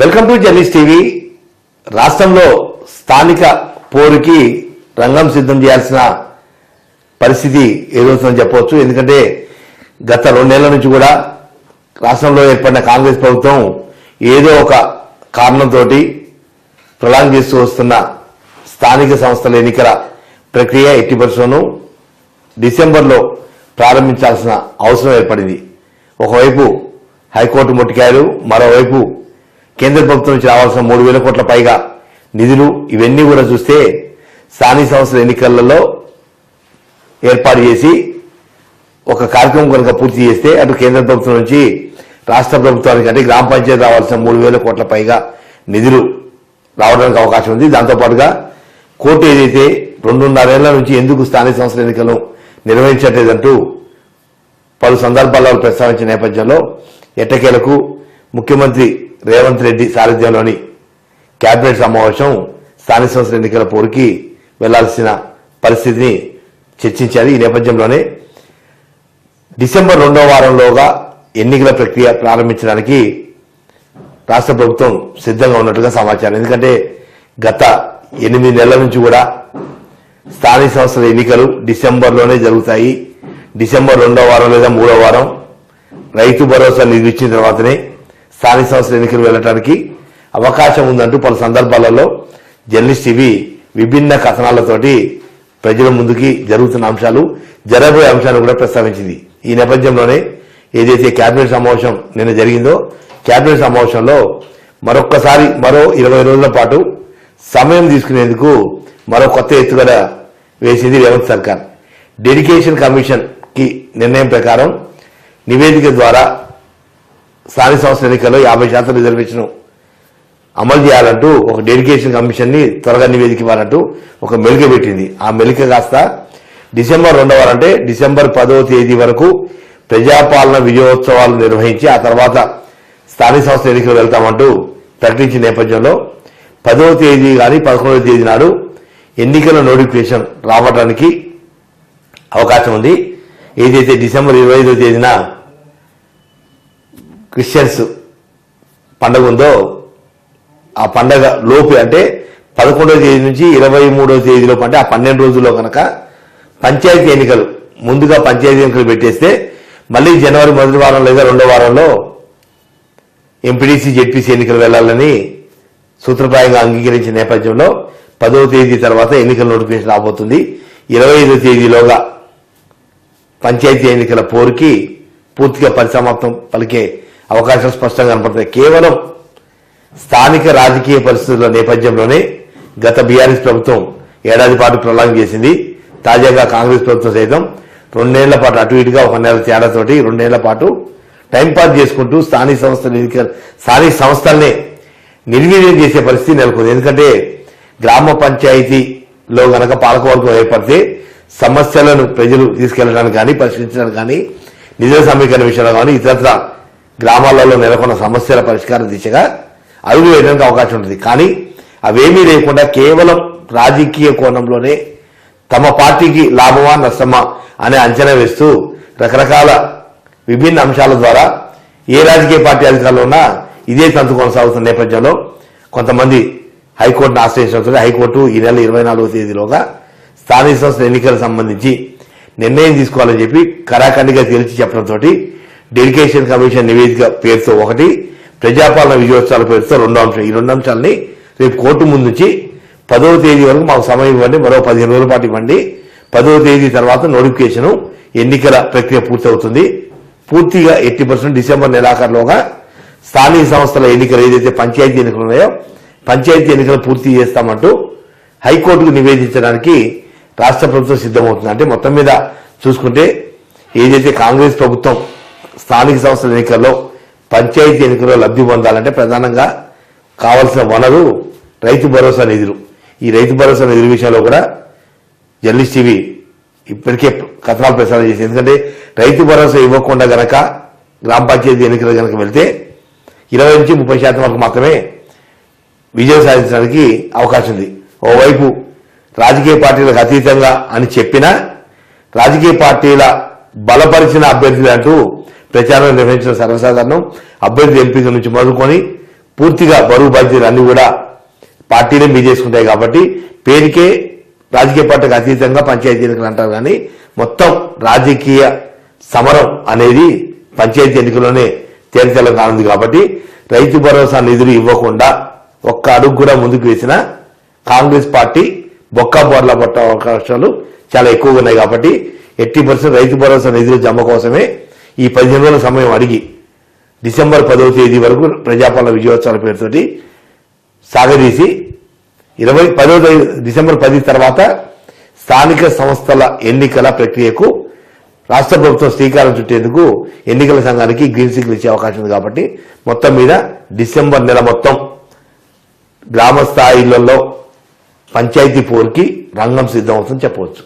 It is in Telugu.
Welcome to journeys TV. రాష్ట్రంలో స్థానిక పోరుకి రంగం సిద్ధం చేయాల్సిన పరిస్థితి ఎదురుతుందని చెప్పవచ్చు? ఎందుకంటే గత రెండేళ్ళ నుంచి కూడా రాష్ట్రంలో ఏర్పడిన కాంగ్రెస్ ప్రభుత్వం ఏదో ఒక కారణంతో ప్రొలాంగ్ చేస్తూ వస్తున్న స్థానిక సంస్థల ఎన్నికల ప్రక్రియ ఎట్టి పరిశ్రమను డిసెంబర్లో ప్రారంభించాల్సిన అవసరం ఏర్పడింది. ఒకవైపు హైకోర్టు మొట్టికాయలు మరోవైపు కేంద్ర ప్రభుత్వం నుంచి రావాల్సిన మూడు వేల కోట్ల పైగా నిధులు ఇవన్నీ కూడా చూస్తే స్థానిక సంస్థల ఎన్నికలలో ఏర్పాటు చేసి ఒక కార్యక్రమం కనుక పూర్తి చేస్తే అటు కేంద్ర ప్రభుత్వం నుంచి రాష్ట్ర ప్రభుత్వానికి అంటే గ్రామ పంచాయతీ రావాల్సిన మూడు వేల కోట్ల పైగా నిధులు రావడానికి అవకాశం ఉంది. దాంతోపాటుగా కోర్టు ఏదైతే రెండున్నరేళ్ళ నుంచి ఎందుకు స్థానిక సంస్థల ఎన్నికలను నిర్వహించట్లేదంటూ పలు సందర్భాల్లో ప్రస్తావించిన నేపథ్యంలో ఎట్టకేలకు ముఖ్యమంత్రి రేవంత్ రెడ్డి సారథ్యంలోని కేబినెట్ సమావేశం స్థానిక సంస్థల ఎన్నికల పోరుకి వెళ్ళాల్సిన పరిస్థితిని చర్చించారు. ఈ నేపథ్యంలోనే డిసెంబర్ రెండో వారంలోగా ఎన్నికల ప్రక్రియ ప్రారంభించడానికి రాష్ట్ర ప్రభుత్వం సిద్ధంగా ఉన్నట్టుగా సమాచారం. ఎందుకంటే గత ఎనిమిది నెలల నుంచి కూడా స్థానిక సంస్థల ఎన్నికలు డిసెంబర్లోనే జరుగుతాయి. డిసెంబర్ రెండో వారం లేదా మూడో వారం రైతు భరోసా నిధులు ఇచ్చిన తర్వాతనే స్థానిక సంస్థల ఎన్నికలు వెళ్ళడానికి అవకాశం ఉందంటూ పలు సందర్భాలలో జర్నలిస్ట్ టీవీ విభిన్న కథనాలతోటి ప్రజల ముందుకి జరుగుతున్న అంశాలు జరగబోయే అంశాలను కూడా ప్రస్తావించింది. ఈ నేపథ్యంలోనే ఏదైతే కేబినెట్ సమావేశం నిన్న జరిగిందో కేబినెట్ సమావేశంలో మరొక్కసారి మరో ఇరవై రోజుల పాటు సమయం తీసుకునేందుకు మరో కొత్త ఎత్తుగడ వేసింది రేవంత్ సర్కార్. డెడికేషన్ కమిషన్కి నిర్ణయం ప్రకారం నివేదిక ద్వారా స్థానిక సంస్థల ఎన్నికల్లో యాభై శాతం రిజర్వేషన్ అమలు చేయాలంటూ ఒక డెడికేషన్ కమిషన్ని త్వరగా నివేదిక ఇవ్వాలంటూ ఒక మెలిక పెట్టింది. ఆ మెలిక కాస్త డిసెంబర్ రెండవ అంటే డిసెంబర్ పదవ తేదీ వరకు ప్రజాపాలన విజయోత్సవాలు నిర్వహించి ఆ తర్వాత స్థానిక సంస్థల ఎన్నికలు వెళ్తామంటూ ప్రకటించిన నేపథ్యంలో పదవ తేదీ కానీ పదకొండవ తేదీ నాడు ఎన్నికల నోటిఫికేషన్ రావడానికి అవకాశం ఉంది. ఏదైతే డిసెంబర్ ఇరవై ఐదో తేదీన క్రిస్టియన్స్ పండగ ఉందో ఆ పండగ లోపు అంటే పదకొండవ తేదీ నుంచి ఇరవై మూడవ తేదీలోపు అంటే ఆ పన్నెండు రోజుల్లో కనుక పంచాయతీ ఎన్నికలు ముందుగా పంచాయతీ ఎన్నికలు పెట్టేస్తే మళ్ళీ జనవరి మొదటి వారం లేదా రెండో వారంలో ఎంపీడీసీ జెడ్పీసీ ఎన్నికలు వెళ్ళాలని సూత్రప్రాయంగా అంగీకరించిన నేపథ్యంలో పదవ తేదీ తర్వాత ఎన్నికల నోటిఫికేషన్ రాబోతుంది. ఇరవై ఐదో తేదీలోగా పంచాయతీ ఎన్నికల పోరుకి పూర్తిగా పరిసమాప్తం పలికే అవకాశం స్పష్టంగా కనపడుతుంది కేవలం స్థానిక రాజకీయ పరిస్థితుల నేపథ్యంలోనే గత బీఆర్ఎస్ ప్రభుత్వం ఏడాది పాటు ప్రొలాంగ్ చేసింది. తాజాగా కాంగ్రెస్ ప్రభుత్వం సైతం రెండేళ్ళ పాటు అటు ఇటుగా ఒక నెల తేడాతోటి రెండేళ్ళ పాటు టైంపాస్ చేసుకుంటూ స్థానిక సంస్థలు స్థానిక సంస్థల్ని నిర్వీర్యం చేసే పరిస్థితి నెలకొంది. ఎందుకంటే గ్రామ పంచాయతీలో గనక పాలకవర్గం ఏర్పడితే సమస్యలను ప్రజలు తీసుకెళ్ళడానికి కానీ పరిష్కరించడానికి కానీ నిధుల సమీకరణ విషయంలో కానీ ఇతరత్ర గ్రామాలలో నెలకొన్న సమస్యల పరిష్కార దిశగా అడుగు వేయడానికి అవకాశం ఉంటుంది. కానీ అవేమీ లేకుండా కేవలం రాజకీయ కోణంలోనే తమ పార్టీకి లాభమా నష్టమా అనే అంచనా వేస్తూ రకరకాల విభిన్న అంశాల ద్వారా ఏ రాజకీయ పార్టీ అధికారులు ఉన్నా ఇదే తంతు కొనసాగుతున్న నేపథ్యంలో కొంతమంది హైకోర్టును ఆశ్రయించడంతో హైకోర్టు ఈ నెల ఇరవై నాలుగో తేదీలోగా స్థానిక సంస్థల ఎన్నికలకు సంబంధించి నిర్ణయం తీసుకోవాలని చెప్పి కరాఖండిగా తేల్చి చెప్పడంతో డెడికేషన్ కమిషన్ నివేదిక పేరుతో ఒకటి ప్రజాపాలన విజయోత్సవాల పేరుతో రెండో అంశం. ఈ రెండు అంశాలని రేపు కోర్టు ముందు నుంచి పదవ తేదీ వరకు మాకు సమయం ఇవ్వండి మరో పదిహేను రోజుల పాటు ఇవ్వండి. పదవ తేదీ తర్వాత నోటిఫికేషన్ ఎన్నికల ప్రక్రియ పూర్తవుతుంది. పూర్తిగా ఎయిటీ పర్సెంట్ డిసెంబర్ నెలాఖరులోగా స్థానిక సంస్థల ఎన్నికలు ఏదైతే పంచాయతీ ఎన్నికలు ఉన్నాయో పంచాయతీ ఎన్నికలు పూర్తి చేస్తామంటూ హైకోర్టుకు నివేదించడానికి రాష్ట్ర ప్రభుత్వం సిద్ధమవుతుంది. అంటే మొత్తం మీద చూసుకుంటే ఏదైతే కాంగ్రెస్ ప్రభుత్వం స్థానిక సంస్థల ఎన్నికల్లో పంచాయతీ ఎన్నికల్లో లబ్ధి పొందాలంటే ప్రధానంగా కావలసిన వనరు రైతు భరోసా నిధులు. ఈ రైతు భరోసా నిధుల విషయంలో కూడా జర్నలిస్ట్ టీవీ ఇప్పటికే కథనాలు ప్రసారం చేసింది. ఎందుకంటే రైతు భరోసా ఇవ్వకుండా గనక గ్రామ పంచాయతీ ఎన్నికలు గనక వెళ్తే ఇరవై నుంచి ముప్పై శాతం వరకు మాత్రమే విజయం సాధించడానికి అవకాశం ఉంది. ఓవైపు రాజకీయ పార్టీలకు అతీతంగా అని చెప్పినా రాజకీయ పార్టీల బలపరిచిన అభ్యర్థులు అంటూ ప్రచారం నిర్వహించిన సర్వసాధారణం అభ్యర్థి ఎంపిక నుంచి మొదలుకొని పూర్తిగా బరువు బాధ్యతలు అన్ని కూడా పార్టీలే మీ చేసుకుంటాయి కాబట్టి పేరుకే రాజకీయ పార్టీకి అతీతంగా పంచాయతీ ఎన్నికలు అంటారు కానీ మొత్తం రాజకీయ సమరం అనేది పంచాయతీ ఎన్నికల్లోనే తేలితెల్లం కానుంది కాబట్టి రైతు భరోసా నిధులు ఇవ్వకుండా ఒక్క అడుగు కూడా ముందుకు వేసిన కాంగ్రెస్ పార్టీ బొక్క బోర్ల పట్ట అవకాశాలు చాలా ఎక్కువగా ఉన్నాయి కాబట్టి ఎట్టి పర్సెంట్ రైతు భరోసా నిధులు జమ కోసమే ఈ పదిహేను రోజుల సమయం అడిగి డిసెంబర్ పదవ తేదీ వరకు ప్రజాపాలన విజయోత్సవాల పేరుతోటి సాగదీసి ఇరవై పదవ తేదీ డిసెంబర్ పది తర్వాత స్థానిక సంస్థల ఎన్నికల ప్రక్రియకు రాష్ట్ర ప్రభుత్వం శ్రీకారం చుట్టేందుకు ఎన్నికల సంఘానికి గ్రీన్ సిగ్నల్ ఇచ్చే అవకాశం ఉంది కాబట్టి మొత్తం మీద డిసెంబర్ నెల మొత్తం గ్రామ స్థాయిలలో పంచాయతీ పోరుకి రంగం సిద్ధం అవుతుందని చెప్పవచ్చు.